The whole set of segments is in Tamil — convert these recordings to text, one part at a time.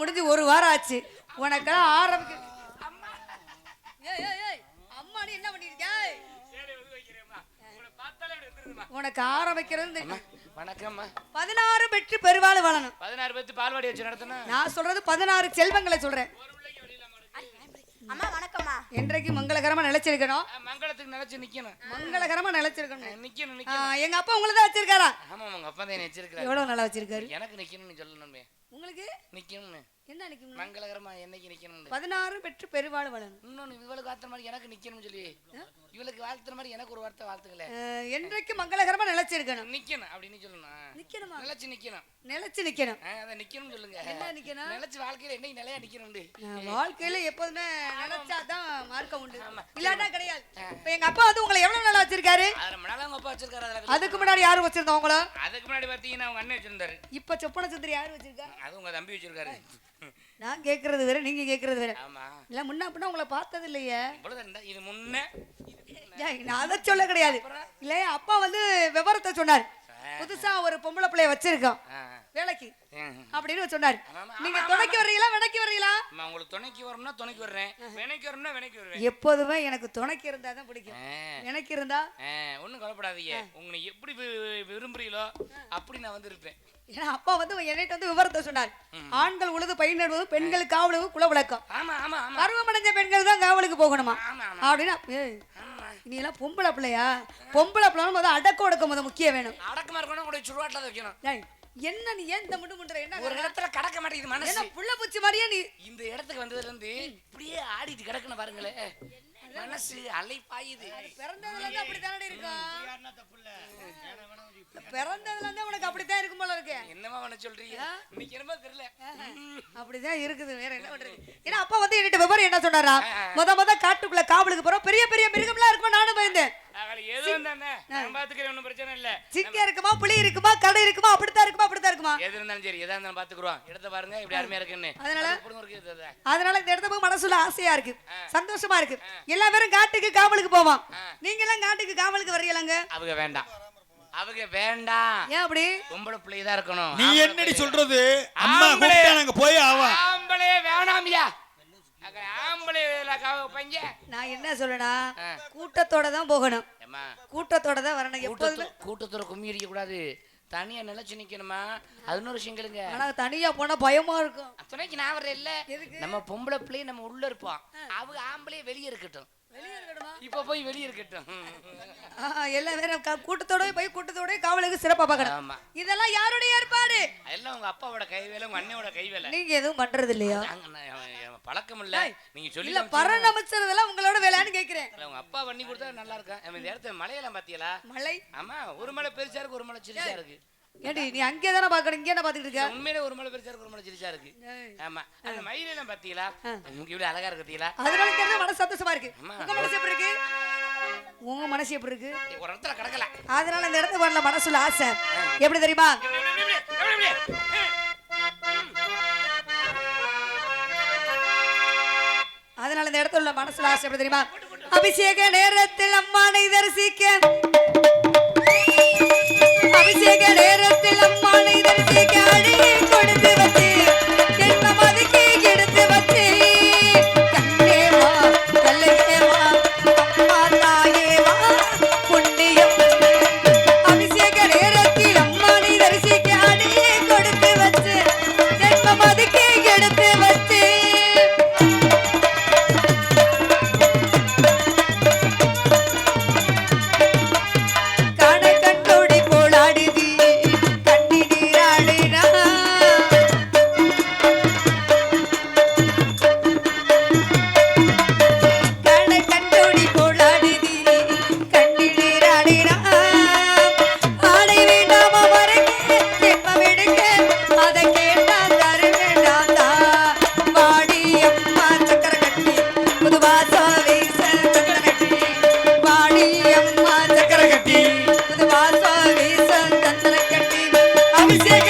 முடிஞ்சு ஒரு வாரம் ஆச்சு. உனக்கெல்லாம் ஆரம்பிக்க ஏய், ஏய், ஏய், அம்மாடி என்ன பண்ணிருக்க உனக்கு ஆரம்பிக்கிறது வணக்கம்மா. பதினாறு பெற்று பெருவாள் வளணும் பதினாறு பேத்து பால்வாடி வச்சு நடத்தினா நான் சொல்றது பதினாறு செல்வங்களை சொல்றேன். அம்மா வணக்கம்மா. என்றைக்கு மங்களகரமா நிலைச்சிருக்கணும். மங்களத்துக்கு நினைச்சு நிக்கணும். மங்களகரமா நிலைச்சிருக்கணும். நிக்கணும் நிக்கணும். எங்க அப்பா உங்களை தான் வச்சிருக்காரா? ஆமா உங்க அப்பா தான் வச்சிருக்காரு எவ்வளவு நல்லா வச்சிருக்காரு? எனக்கு நிக்கணும்னு சொல்லணுமே. உங்களுக்கு? நிக்கணும்னு. என்ன நினைக்கும் மங்களகரமா என்னைக்கு நிக்கணும்னு. பதினாறு பெற்று பெருவாள் வளணும் இன்னொன்னு இவளுக்கு வாழ்த்துற மாதிரி எனக்கு நிக்கணும்னு சொல்லி. இவளுக்கு வாழ்த்துற மாதிரி எனக்கு ஒரு வார்த்தை வாழ்த்துக்கல என்றைக்கு மங்களகரமா நிலைச்சிருக்கணும். நிக்கணும் அப்படின்னு சொல்லணும் நிக்கணுமா? நிலைச்சு நிக்கணும். நிலைச்சு நிக்கணும். அதை நிக்கணும்னு சொல்லுங்க. என்ன நிக்கணும்? நிலைச்சு வாழ்க்கையில என்னைக்கு நிலையா நிக்கணும்னு. நான் வாழ்க்கையில எப்போதுமே நினைச்சாதான் மார்க்கம் உண்டு. இல்லாட்டா கிடையாது. இப்ப எங்க அப்பா வந்து உங்களை எவ்வளவு வச்சிருக்காரு? நாளா உங்க அப்பா வச்சிருக்காரு அதுக்கு முன்னாடி யாரு வச்சிருந்தா உங்கள? அதுக்கு முன்னாடி பாத்தீங்கன்னா அவங்க அண்ணன் வச்சிருந்தாரு. இப்ப சொப்பன சுந்தரி யாரு வச்சிருக்கா? அது உங்க தம்பி வச்சிருக்காரு. நான் கேக்குறது வேற நீங்க கேக்குறது வேற. ஆமா. இல்ல முன்ன அப்படின்னா உங்களை பார்த்தது இல்லையே. இவ்வளவுதான் இது முன்ன நான் அதை சொல்ல கிடையாது. இல்ல அப்பா வந்து விவரத்தை சொன்னார். புதுசா ஒரு பொம்பளை பிள்ளைய வச்சிருக்கோம். ஆ, வேலைக்கு. அப்படின்னு சொன்னார். நீங்க துணைக்கு வர்றீங்களா விலைக்கு வர்றீங்களா? உங்களுக்கு துணைக்கு வரணும்னா துணைக்கு வர்றேன். வினைக்கு வரணும்னா வினைக்கு வருவேன். எப்போதுமே எனக்கு துணைக்கு இருந்தா தான் பிடிக்கும். எனக்கு இருந்தா? ஒண்ணும் கவலைப்படாதீங்க. உங்களை எப்படி விரும்புறீங்களோ அப்படி நான் வந்திருப்பேன். ஏன்னா அப்பா வந்து என்கிட்ட வந்து விவரத்தை சொன்னார். ஆண்கள் உழுது பயிர் நடுவது பெண்கள் காவலுக்கு குல விளக்கம். ஆமா ஆமா ஆமா. பருவமடைஞ்ச பெண்கள் தான் காவலுக்கு போகணுமா? அப்படின்னா நீ எல்லாம் பொம்பளை பிள்ளையா? பொம்பளை பிள்ளை முதல் அடக்க ஒடுக்க முத முக்கியம் வேணும். அடக்கமா இருக்கணும் கூட சுடுவாட்டில் வைக்கணும். என்ன நீ ஏன் இந்த முண்டு முண்டுற? என்ன ஒரு இடத்துல கடக்க மாட்டேங்குது மனசு. என்ன புள்ள பூச்சி மாதிரியே நீ? இந்த இடத்துக்கு வந்ததுல இருந்து இப்படியே ஆடிட்டு கிடக்குன்னு பாருங்களேன் மனசு அலை பாயுது பிறந்ததுல இருந்து அப்படித்தானே இருக்கும் பிறந்ததுல இருந்து உனக்கு அப்படித்தான் இருக்கும் போல இருக்கு. என்னமா பண்ண சொல்றீங்க? இன்னைக்கு என்னமோ தெரியல. அப்படிதான் இருக்குது. வேற என்ன பண்றது? ஏன்னா அப்பா வந்து என்கிட்ட விவரம் என்ன சொன்னாரா? முத முத காட்டுக்குள்ள காவலுக்கு போறோம். பெரிய பெரிய மிருகம்லாம் இருக்குமா? நானும் பயந்தேன். அவளை எது வந்தானே நான் பாத்துக்கிறேன் ஒன்றும் பிரச்சனை இல்ல. சிங்கம் இருக்குமா? புலி இருக்குமா? கடை இருக்குமா? அப்படித்தான் இருக்குமா? அப்படித்தான் இருக்குமா? எது இருந்தாலும் சரி எதா இருந்தாலும் பாத்துக்குறோம் இடத்த பாருங்க இப்படி அருமையா இருக்குன்னு. அதனால? அதனால இந்த இடத்த போய் மனசுல ஆசையா இருக்கு. சந்தோஷமா இருக்கு. எல்லா பேரும் காட்டுக்கு காவலுக்கு போவோம். நீங்க எல்லாம் காட்டுக்கு காவலுக்கு வர்றீங்களாங்க? அவங்க வேண்டாம். அவங்க வேண்டாம். ஏன் அப்படி? பொம்பளை பிள்ளை தான் இருக்கணும். நீ என்னடி சொல்றது? அம்மா. கூப்பிட்டா நாங்க போய் ஆவா. ஆம்பளே வேணாமியா அங்க ஆம்பளை பையன். நான் என்ன சொல்றேன்னா ஆ. கூட்டத்தோட தான் போகணும். கூட்டத்தோட தான் வரணும். எப்போதுமே. கூட்டத்து கூட்டத்தோட கும்மி அடிக்க கூடாது தனியா நிலைச்சு நிக்கணுமா? அது இன்னொரு விஷயம் கேளுங்க. ஆனா தனியா போனா பயமா இருக்கும். துணைக்கு நான் வரல இல்ல எதுக்கு? நம்ம பொம்பளை பிள்ளைய நம்ம உள்ள இருப்போம். அவங்க ஆம்பளையே வெளியே இருக்கட்டும். இப்ப போய் வெளியே இருக்கட்டும். ஆ, எல்லா பேரும் க- கூட்டத்தோட போய் கூட்டத்தோட காவலுக்கு சிறப்பா பார்க்கணும். ஆமா. இதெல்லாம் யாருடைய ஏற்பாடு? எல்லாம் உங்க அப்பாவோட கைவேலை உங்க அண்ணையோட கைவேலை. நீங்க எதுவும் பண்றது இல்லையா பழக்கம் இல்ல. நீங்க சொல்லி இல்ல காமிச்சீங்க. பராமரிச்சதெல்லாம் உங்களோட வேலைன்னு கேக்குறேன். உங்க அப்பா பண்ணி கொடுத்தா நல்லா இருக்கும். இந்த இடத்துல மலையெல்லாம் பாத்தீங்களா மலை? ஆமா ஒரு மலை பெருசா இருக்கு ஒரு மலை சிறுசா இருக்கு. ஏடி நீ அங்கே தானே பாக்கணும் இங்கே என்ன பாத்துக்கிட்டு இருக்க உண்மையிலே ஒரு மலை பெருசா இருக்கு ஒரு மலை சிறுசா இருக்கு. ஆமா அந்த மயிலெல்லாம் பாத்தீங்களா உங்களுக்கு இவ்வளவு அழகா இருக்கு பாத்தீங்களா அதனால கேட்டா மனசு சந்தோஷமா இருக்கு. உங்க மனசு எப்படி இருக்கு உங்க மனசு எப்படி இருக்கு ஒரு இடத்துல கிடக்கல அதனால இந்த இடத்துக்கு வரல மனசுல ஆசை எப்படி தெரியுமா அதனால இந்த இடத்துல உள்ள மனசுல ஆசை எப்படி தெரியுமா அபிஷேக நேரத்தில் அம்மானை தரிசிக்க அபிஷேக நேரத்தில் அம்மானை அபிஷேக நேரத்தில்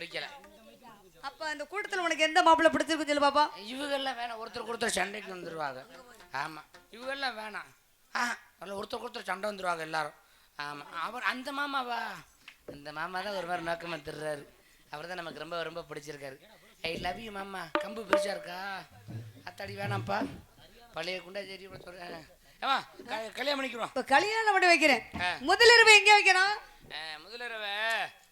பிடிக்கல. அப்ப அந்த கூட்டத்துல உனக்கு எந்த மாப்பிள்ளை பிடிச்சிருக்குன்னு சொல்லு பாப்பா. இவங்கெல்லாம் வேணாம். ஒருத்தருக்கு ஒருத்தர் சண்டைக்கு வந்துருவாங்க. ஆமா. இவங்கெல்லாம் வேணாம். ஆ அதில் ஒருத்தருக்கு ஒருத்தர் சண்டை வந்துருவாங்க எல்லாரும். ஆமா. அவர் அந்த மாமாவா? அந்த மாமா தான் ஒரு மாதிரி நோக்கமா திருறாரு அவர் தான் நமக்கு ரொம்ப ரொம்ப பிடிச்சிருக்காரு. ஐ லவ் யூ மாமா. கம்பு பெருசா இருக்கா? அத்தாடி வேணாம்ப்பா. பழைய குண்டா சரி சொல்றேன். ஏமா கல்யாணம் பண்ணிக்கிறோம். இப்ப கல்யாணம் பண்ணி வைக்கிறேன். முதலிரவு எங்க வைக்கணும்? முதலிரவை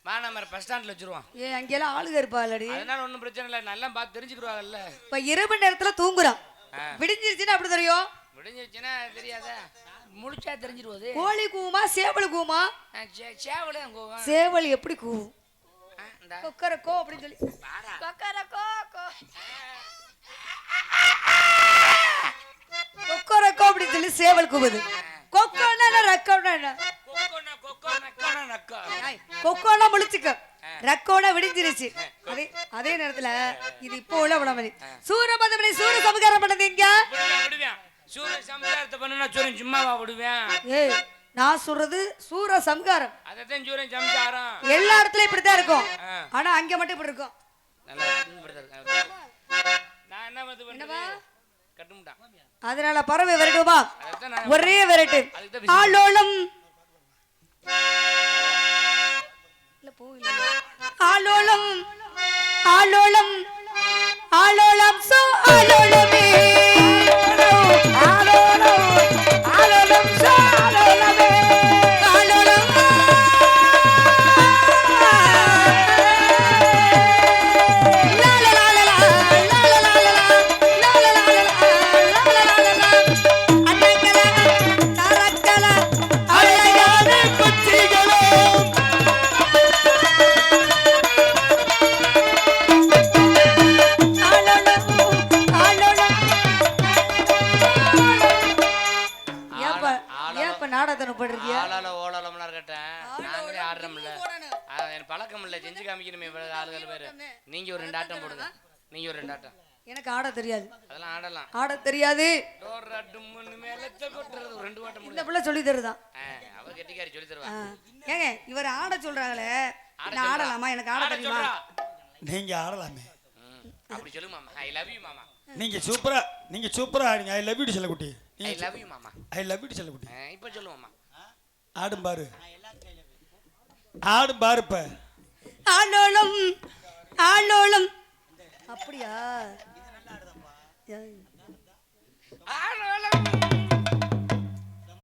மானாமர் பஸ் ஸ்டாண்டில் வச்சிருவோம் ஏ அங்கெல்லாம் ஆளுக இருப்பாளடி. அதனால ஒன்றும் பிரச்சனை இல்லை. நல்லா பார்த்து தெரிஞ்சுக்கிடுவாங்கல்ல. இப்ப இரவு நேரத்துல தூங்குறோம் ஆ. விடிஞ்சிருச்சுன்னா அப்படி தெரியும்? முடிஞ்சிருச்சுன்னா தெரியாதா? முடிச்சா தெரிஞ்சிருவது. கோழி கூவுமா சேவல் கூவுமா? சேவலே சேவல் எப்படி கூவும். கொக்கரக்கோ அப்படின்னு சொல்லி. கொக்கரக்கோ கோ கொக்கரக்கோ அப்படின்னு சொல்லி சேவல் கூவுது. கொக்கோன்னா என்ன ரக்கோன்னா என்ன? கொக்கோனா, முழிச்சுக்க. ரக்கோனா விடிஞ்சிருச்சு. அதே அதே நேரத்துல இது இப்போ உள்ள விடமதி சூரபதமனை சூர சமகாரம் பண்ணது எங்க. சூரிய சம்சாரத்தை பண்ணுனா சூரியன் சும்மாவா விடுவேன்? ஏய் நான் சொல்றது சூர சம்காரம். அதைத்தான் சூரியன் சம்சாரம் எல்லா இடத்துலயும் இப்படித்தான் இருக்கும். ஆனா அங்க மட்டும் இப்படி இருக்கும். இப்படிதான் அதனால பறவை விரட்டுமா? ஒரே விரட்டு. ஆளோளம். இல்ல பூ இல்ல. ஆ, எனக்கு பழக்கம் இல்ல. செஞ்சு காமிக்கணுமே இவ்வளவு ஆளுகள் பேரு. நீங்க ஒரு ரெண்டு ஆட்டம் போடுங்க. நீங்க ஒரு ரெண்டு ஆட்டம். எனக்கு ஆட தெரியாது. அதெல்லாம் ஆடலாம். ஆட தெரியாது. ரெண்டு ஆட்டம் இந்த பிள்ளை சொல்லி தருதான் அவ கெட்டிக்காரி சொல்லி தருவா. ஏங்க இவர் ஆட சொல்றாங்களே. ஆட நான். ஆடலாமா? எனக்கு ஆட தெரியுமா. நீங்க ஆடலாமே. அப்படி சொல்லு மாமா. ஐ லவ் யூ மாமா. நீங்க சூப்பரா நீங்க சூப்பரா ஆடுங்க. ஐ லவ் யூ செல்லக்குட்டி ஐ லவ் யூ மாமா. ஐ லவ் யூ செல்லக்குட்டி இப்ப சொல்லு மாமா. ஆடும் பாரு ஆடும் பாரு இப்ப ஆளோளம் ஆளோளம் அப்படியா ஏய். ஆ, லவ், லவ்.